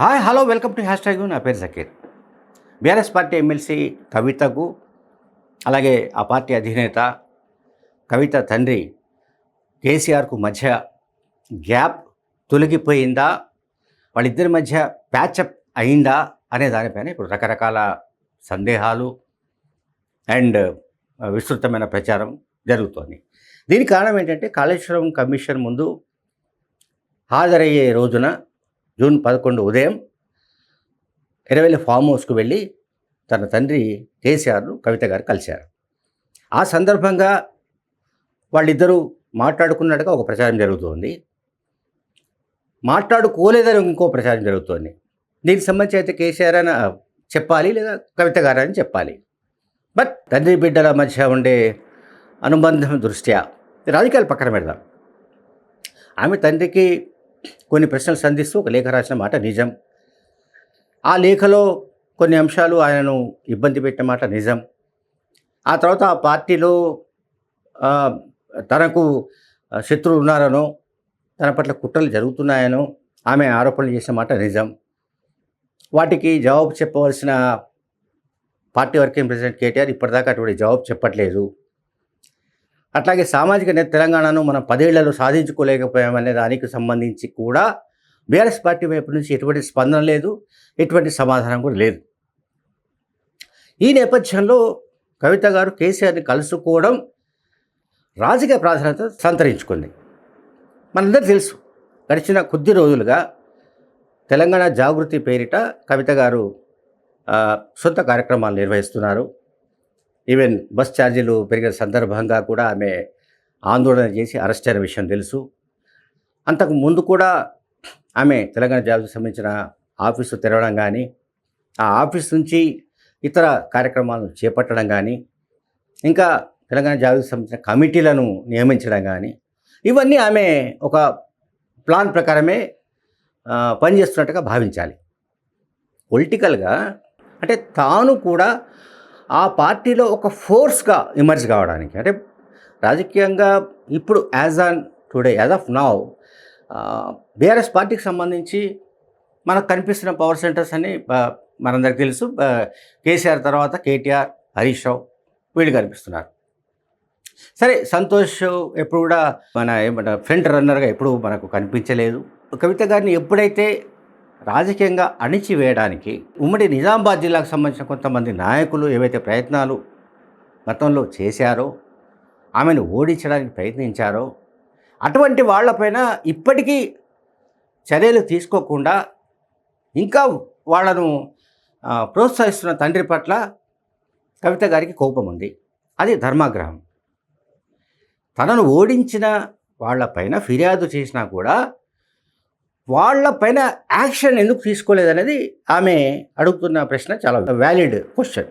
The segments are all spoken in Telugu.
Hi hello welcome to hash tag నా పేరు జకీర్. బీఆర్ఎస్ పార్టీ ఎమ్మెల్సీ కవితకు అలాగే ఆ పార్టీ అధినేత కవిత తండ్రి కేసీఆర్కు మధ్య గ్యాప్ తొలగిపోయిందా? వాళ్ళిద్దరి మధ్య ప్యాచప్ అయిందా? అనే దానిపైన ఇప్పుడు రకరకాల సందేహాలు అండ్ విస్తృతమైన ప్రచారం జరుగుతోంది. దీనికి కారణం ఏంటంటే కాళేశ్వరం కమిషన్ ముందు హాజరయ్యే రోజున జూన్ పదకొండు ఉదయం ఎరవేలి ఫామ్ హౌస్కు వెళ్ళి తన తండ్రి కేసీఆర్ను కవిత గారు కలిశారు. ఆ సందర్భంగా వాళ్ళిద్దరూ మాట్లాడుకున్నట్టుగా ఒక ప్రచారం జరుగుతోంది. మాట్లాడుకోలేదని ఇంకో ప్రచారం జరుగుతోంది. దీనికి సంబంధించి అయితే కేసీఆర్ అని చెప్పాలి లేదా కవిత గారు అని చెప్పాలి. బట్ తండ్రి బిడ్డల మధ్య ఉండే అనుబంధం దృష్ట్యా రాజకీయాలు పక్కన పెడదాం. ఆమె తండ్రికి కొన్ని ప్రశ్నలు సంధిస్తూ ఒక లేఖ రాసిన మాట నిజం. ఆ లేఖలో కొన్ని అంశాలు ఆయనను ఇబ్బంది పెట్టిన మాట నిజం. ఆ తర్వాత ఆ పార్టీలో తనకు శత్రువులు ఉన్నారనో తన పట్ల కుట్రలు జరుగుతున్నాయనో ఆమె ఆరోపణలు చేసిన మాట నిజం. వాటికి జవాబు చెప్పవలసిన పార్టీ వర్కింగ్ ప్రెసిడెంట్ కేటీఆర్ ఇప్పటిదాకా అటువంటి జవాబు చెప్పట్లేదు. అట్లాగే సామాజిక న్యాయ తెలంగాణను మనం పదేళ్ళలో సాధించుకోలేకపోయామనే దానికి సంబంధించి కూడా బీఆర్ఎస్ పార్టీ వైపు నుంచి ఎటువంటి స్పందన లేదు ఎటువంటి సమాధానం కూడా లేదు. ఈ నేపథ్యంలో కవిత గారు కేసీఆర్ని కలుసుకోవడం రాజకీయ ప్రాధాన్యత సంతరించుకుంది. మనందరూ తెలుసు గడిచిన కొద్ది రోజులుగా తెలంగాణ జాగృతి పేరిట కవిత గారు సొంత కార్యక్రమాలు నిర్వహిస్తున్నారు. ఈవెన్ బస్ ఛార్జీలు పెరిగిన సందర్భంగా కూడా ఆమె ఆందోళన చేసి అరెస్ట్ అయిన విషయం తెలుసు. అంతకు ముందు కూడా ఆమె తెలంగాణ జాబ్కి సంబంధించిన ఆఫీసు తెరవడం కానీ ఆ ఆఫీస్ నుంచి ఇతర కార్యక్రమాలను చేపట్టడం కానీ ఇంకా తెలంగాణ జాబ్కి సంబంధించిన కమిటీలను నియమించడం కానీ ఇవన్నీ ఆమె ఒక ప్లాన్ ప్రకారమే పనిచేస్తున్నట్టుగా భావించాలి. పొలిటికల్గా అంటే తాను కూడా ఆ పార్టీలో ఒక ఫోర్స్గా ఎమర్జ్ కావడానికి. అంటే రాజకీయంగా ఇప్పుడు as on today as of now BRS పార్టీకి సంబంధించి మనకు కనిపిస్తున్న పవర్ సెంటర్స్ అని మనందరికి తెలుసు. కేసీఆర్ తర్వాత కేటీఆర్ హరీష్ రావు వీళ్ళు కనిపిస్తున్నారు. సరే సంతోష్ ఎప్పుడు కూడా మన ఏమంటారు ఫ్రంట్ రన్నర్గా ఎప్పుడు మనకు కనిపించలేదు. కవిత గారిని ఎప్పుడైతే రాజకీయంగా అణిచివేయడానికి ఉమ్మడి నిజామాబాద్ జిల్లాకు సంబంధించిన కొంతమంది నాయకులు ఏవైతే ప్రయత్నాలు గతంలో చేశారో ఆమెను ఓడించడానికి ప్రయత్నించారో అటువంటి వాళ్ళపైన ఇప్పటికీ చర్యలు తీసుకోకుండా ఇంకా వాళ్ళను ప్రోత్సహిస్తున్న తండ్రి పట్ల కవిత గారికి కోపం ఉంది. అది ధర్మాగ్రహం. తనను ఓడించిన వాళ్ళపైన ఫిర్యాదు చేసినా కూడా వాళ్ళపైన యాక్షన్ ఎందుకు తీసుకోలేదనేది ఆమె అడుగుతున్న ప్రశ్న చాలా వ్యాలిడ్ క్వశ్చన్.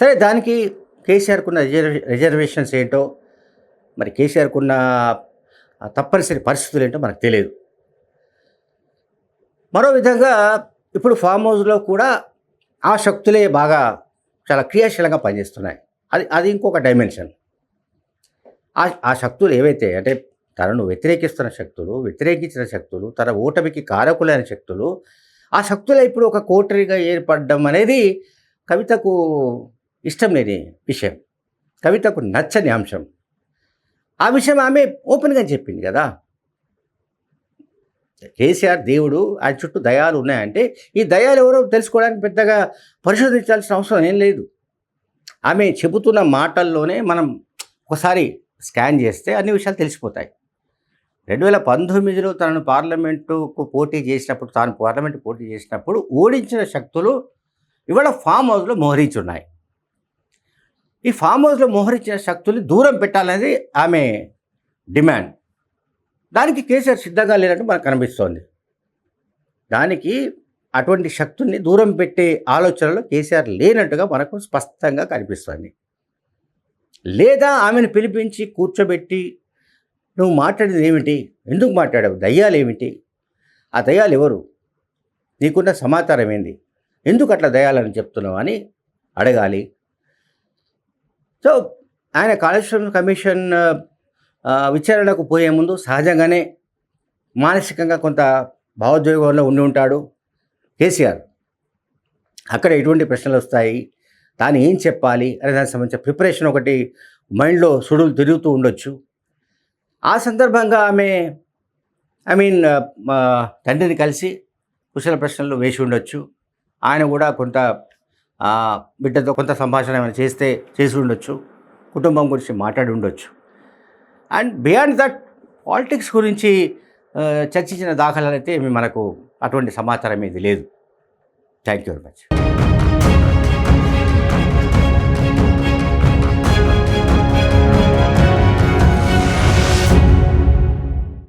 సరే దానికి కేసీఆర్కున్న రిజర్వే రిజర్వేషన్స్ ఏంటో మరి కేసీఆర్కున్న తప్పనిసరి పరిస్థితులు ఏంటో మనకు తెలియదు. మరో విధంగా ఇప్పుడు ఫామ్ హౌస్లో కూడా ఆ శక్తులే బాగా చాలా క్రియాశీలంగా పనిచేస్తున్నాయి. అది అది ఇంకొక డైమెన్షన్. ఆ ఆ శక్తులు ఏవైతే అంటే తనను వ్యతిరేకిస్తున్న శక్తులు వ్యతిరేకించిన శక్తులు తన ఓటమికి కారకులైన శక్తులు ఆ శక్తులు ఇప్పుడు ఒక కోటరీగా ఏర్పడడం అనేది కవితకు ఇష్టం లేని విషయం. కవితకు నచ్చని అంశం. ఆ విషయం ఆమె ఓపెన్గా చెప్పింది కదా. కేసీఆర్ దేవుడు ఆయన చుట్టూ దయాలు ఉన్నాయంటే ఈ దయాలు ఎవరో తెలుసుకోవడానికి పెద్దగా పరిశోధించాల్సిన అవసరం ఏం లేదు. ఆమె చెబుతున్న మాటల్లోనే మనం ఒకసారి స్కాన్ చేస్తే అన్ని విషయాలు తెలిసిపోతాయి. రెండు వేల పంతొమ్మిదిలో తనను పార్లమెంటుకు పోటీ చేసినప్పుడు తాను పార్లమెంటు పోటీ చేసినప్పుడు ఓడించిన శక్తులు ఇవాళ ఫామ్ హౌస్లో మోహరించున్నాయి. ఈ ఫామ్ హౌస్లో మోహరించిన శక్తుల్ని దూరం పెట్టాలనేది ఆమె డిమాండ్. దానికి కేసీఆర్ సిద్ధంగా లేనట్టు మనకు కనిపిస్తోంది. దానికి అటువంటి శక్తుల్ని దూరం పెట్టే ఆలోచనలో కేసీఆర్ లేనట్టుగా మనకు స్పష్టంగా కనిపిస్తుంది. లేదా ఆమెను పిలిపించి కూర్చోబెట్టి నువ్వు మాట్లాడేది ఏమిటి? ఎందుకు మాట్లాడావు? దయ్యాలు ఏమిటి? ఆ దయ్యాలు ఎవరు? నీకున్న సమాచారం ఏంది? ఎందుకు అట్లా దయాలని చెప్తున్నావు అని అడగాలి. సో ఆయన కాళేశ్వరం కమిషన్ విచారణకు పోయే ముందు సహజంగానే మానసికంగా కొంత భావోద్వేగంలో ఉండి ఉంటాడు కేసీఆర్. అక్కడ ఎటువంటి ప్రశ్నలు వస్తాయి? దాన్ని ఏం చెప్పాలి? అనే దానికి సంబంధించిన ప్రిపరేషన్ ఒకటి మైండ్లో సుడులు తిరుగుతూ ఉండొచ్చు. ఆ సందర్భంగా ఆమె ఐ uh, మీన్ తండ్రిని కలిసి కుశల ప్రశ్నలు వేసి ఉండొచ్చు. ఆయన కూడా కొంత బిడ్డతో కొంత సంభాషణ ఏమైనా చేస్తే చేసి ఉండొచ్చు. కుటుంబం గురించి మాట్లాడి ఉండొచ్చు. అండ్ బియాండ్ దట్ పాలిటిక్స్ గురించి uh, చర్చించిన దాఖలైతే మనకు అటువంటి సమాచారం ఏది లేదు. Thank you very much